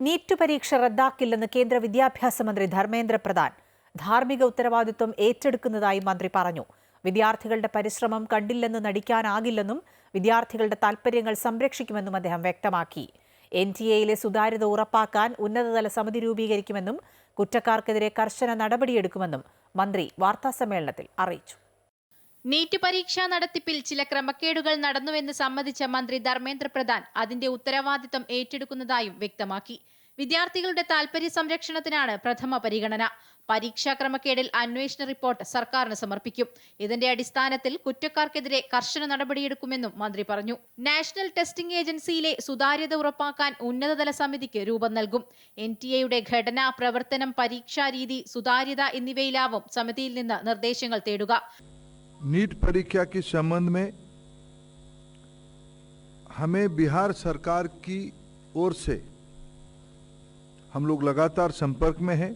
NEET പരീക്ഷ റദ്ദാക്കില്ലെന്ന് കേന്ദ്ര വിദ്യാഭ്യാസ മന്ത്രി ധർമ്മേന്ദ്ര പ്രധാൻ ധാർമ്മിക ഉത്തരവാദിത്വം ഏറ്റെടുക്കുന്നതായി മന്ത്രി പറഞ്ഞു. വിദ്യാർത്ഥികളുടെ പരിശ്രമം കണ്ടില്ലെന്ന് നടിക്കാനാകില്ലെന്നും വിദ്യാർത്ഥികളുടെ താൽപര്യങ്ങൾ സംരക്ഷിക്കുമെന്നും അദ്ദേഹം വ്യക്തമാക്കി. എൻ ടി എയിലെ സുതാര്യത ഉറപ്പാക്കാൻ ഉന്നതതല സമിതി രൂപീകരിക്കുമെന്നും കുറ്റക്കാർക്കെതിരെ കർശന നടപടിയെടുക്കുമെന്നും മന്ത്രി വാർത്താസമ്മേളനത്തിൽ അറിയിച്ചു. നീറ്റ് പരീക്ഷാ നടത്തിപ്പിൽ ചില ക്രമക്കേടുകൾ നടന്നുവെന്ന് സമ്മതിച്ച മന്ത്രി ധർമ്മേന്ദ്ര പ്രധാൻ അതിന്റെ ഉത്തരവാദിത്തം ഏറ്റെടുക്കുന്നതായും വ്യക്തമാക്കി. വിദ്യാർത്ഥികളുടെ താൽപര്യ സംരക്ഷണത്തിനാണ് പ്രഥമ പരിഗണന. പരീക്ഷാ ക്രമക്കേടിൽ അന്വേഷണ റിപ്പോർട്ട് സർക്കാരിന് സമർപ്പിക്കും. ഇതിന്റെ അടിസ്ഥാനത്തിൽ കുറ്റക്കാർക്കെതിരെ കർശന നടപടിയെടുക്കുമെന്നും മന്ത്രി പറഞ്ഞു. നാഷണൽ ടെസ്റ്റിംഗ് ഏജൻസിയിലെ സുതാര്യത ഉറപ്പാക്കാൻ ഉന്നതതല സമിതിക്ക് രൂപം നൽകും. എൻ ടി എയുടെ ഘടന പ്രവർത്തനം പരീക്ഷാ രീതി സുതാര്യത എന്നിവയിലാവും സമിതിയിൽ നിന്ന് നിർദ്ദേശങ്ങൾ തേടുക. नीट परीक्षा के संबंध में हमें बिहार सरकार की ओर से हम लोग लगातार संपर्क में हैं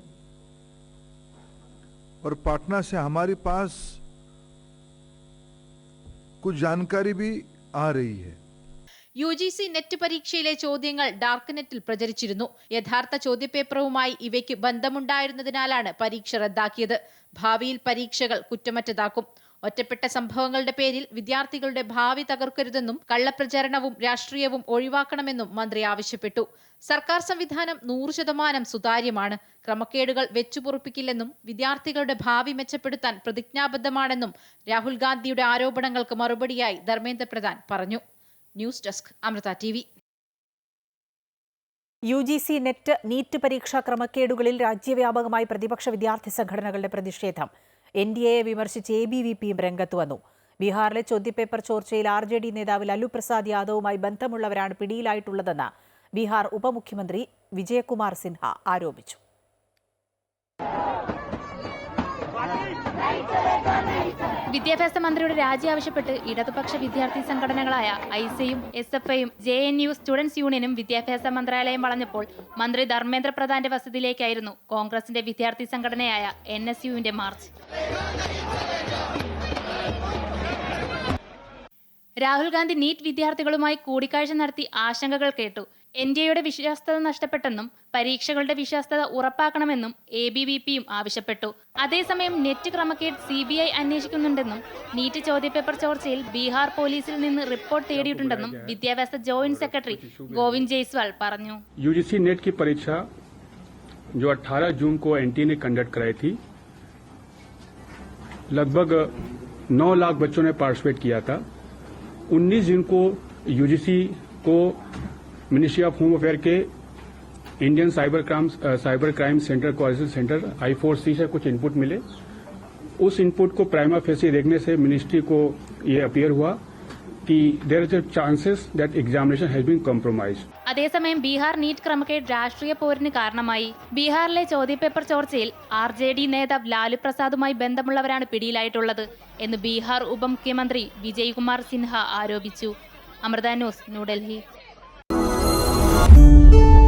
और पाटना से हमारे पास कुछ जानकारी भी आ रही है യു ജി സി നെറ്റ് പരീക്ഷയിലെ ചോദ്യങ്ങൾ ഡാർക്ക് നെറ്റിൽ പ്രചരിച്ചിരുന്നു യഥാർത്ഥ ചോദ്യപേപ്പറുമായി ഇവയ്ക്ക് ബന്ധമുണ്ടായിരുന്നതിനാലാണ് പരീക്ഷ റദ്ദാക്കിയത് ഭാവിയിൽ പരീക്ഷകൾ കുറ്റമറ്റതാക്കും ഒറ്റപ്പെട്ട സംഭവങ്ങളുടെ പേരിൽ വിദ്യാർത്ഥികളുടെ ഭാവി തകർക്കരുതെന്നും കള്ളപ്രചാരണവും രാഷ്ട്രീയവും ഒഴിവാക്കണമെന്നും മന്ത്രി ആവശ്യപ്പെട്ടു. സർക്കാർ സംവിധാനം നൂറ് ശതമാനം സുതാര്യമാണ്. ക്രമക്കേടുകൾ വെച്ചുപൊറുപ്പിക്കില്ലെന്നും വിദ്യാർത്ഥികളുടെ ഭാവി മെച്ചപ്പെടുത്താൻ പ്രതിജ്ഞാബദ്ധമാണെന്നും രാഹുൽ ഗാന്ധിയുടെ ആരോപണങ്ങൾക്ക് മറുപടിയായി ധർമ്മേന്ദ്ര പ്രധാൻ പറഞ്ഞു. News desk Amrita TV U G C net NEET പരീക്ഷാ ക്രമക്കേടുകളിൽ രാജ്യവ്യാപകമായി പ്രതിപക്ഷ വിദ്യാർത്ഥി സംഘടനകളുടെ പ്രതിഷേധം. എൻ ഡി എയെ വിമർശിച്ച് എ ബി വി പിയും രംഗത്ത് വന്നു. ബീഹാറിലെ ചോദ്യപേപ്പർ ചോർച്ചയിൽ ആർ ജെ ഡി നേതാവ് ലാലു പ്രസാദ് യാദവുമായി ബന്ധമുള്ളവരാണ് പിടിയിലായിട്ടുള്ളതെന്ന് ബീഹാർ ഉപമുഖ്യമന്ത്രി വിജയകുമാർ സിൻഹ ആരോപിച്ചു. വിദ്യാഭ്യാസ മന്ത്രിയുടെ രാജി ആവശ്യപ്പെട്ട് ഇടതുപക്ഷ വിദ്യാർത്ഥി സംഘടനകളായ ഐസയും എസ് എഫ് ഐയും ജെ എൻ യു സ്റ്റുഡൻസ് യൂണിയനും വിദ്യാഭ്യാസ മന്ത്രാലയം വളഞ്ഞപ്പോൾ മന്ത്രി ധർമ്മേന്ദ്ര പ്രധാന്റെ വസതിയിലേക്കായിരുന്നു കോൺഗ്രസിന്റെ വിദ്യാർത്ഥി സംഘടനയായ എൻ എസ് യുവിന്റെ മാർച്ച്. രാഹുൽ ഗാന്ധി നീറ്റ് വിദ്യാർത്ഥികളുമായി കൂടിക്കാഴ്ച നടത്തി ആശങ്കകൾ കേട്ടു. എൻ ഡി എയുടെ വിശ്വാസ്യത നഷ്ടപ്പെട്ടെന്നും പരീക്ഷകളുടെ വിശ്വാസ്യത ഉറപ്പാക്കണമെന്നും എ ബി വി പിയും ആവശ്യപ്പെട്ടു അതേസമയം നെറ്റ് ക്രമക്കേട് സി ബി ഐ അന്വേഷിക്കുന്നുണ്ടെന്നും നീറ്റ് ചോദ്യപേപ്പർ ചോർച്ചയിൽ ബീഹാർ പോലീസിൽ നിന്ന് റിപ്പോർട്ട് തേടിയിട്ടുണ്ടെന്നും വിദ്യാഭ്യാസ ജോയിന്റ് സെക്രട്ടറി ഗോവിന്ദ് ജയ്സ്വാൾ പറഞ്ഞു यूजीसी नेट की परीक्षा जो 18 जून को एनटी ने कंडक्ट कराई थी लगभग 9 लाख बच्चों ने पार्टिसिपेट किया था 19 जून को यूजीसी को मिनिस्ट्री ऑफ होम अफेयर के Indian cyber crime cyber crime centre coordination centre I four C से कुछ इनपुट मिले उस इनपुट को प्राइमा फेसी देखने से मिनिस्ट्री को ये अपियर हुआ कि there is chances that examination has been compromised അതേസമയം ബീഹാർ നീറ്റ് ക്രമക്കേട് രാഷ്ട്രീയ പോരിന് കാരണമായി ബീഹാറിലെ ചോദ്യപേപ്പർ ചോർച്ചയിൽ ആർ ജെ ഡി നേതാവ് ലാലു പ്രസാദുമായി ബന്ധമുള്ളവരാണ് പിടിയിലായിട്ടുള്ളത് എന്ന് ബീഹാർ ഉപമുഖ്യമന്ത്രി വിജയ്കുമാർ സിൻഹ ആരോപിച്ചു Amrita news New Delhi thank you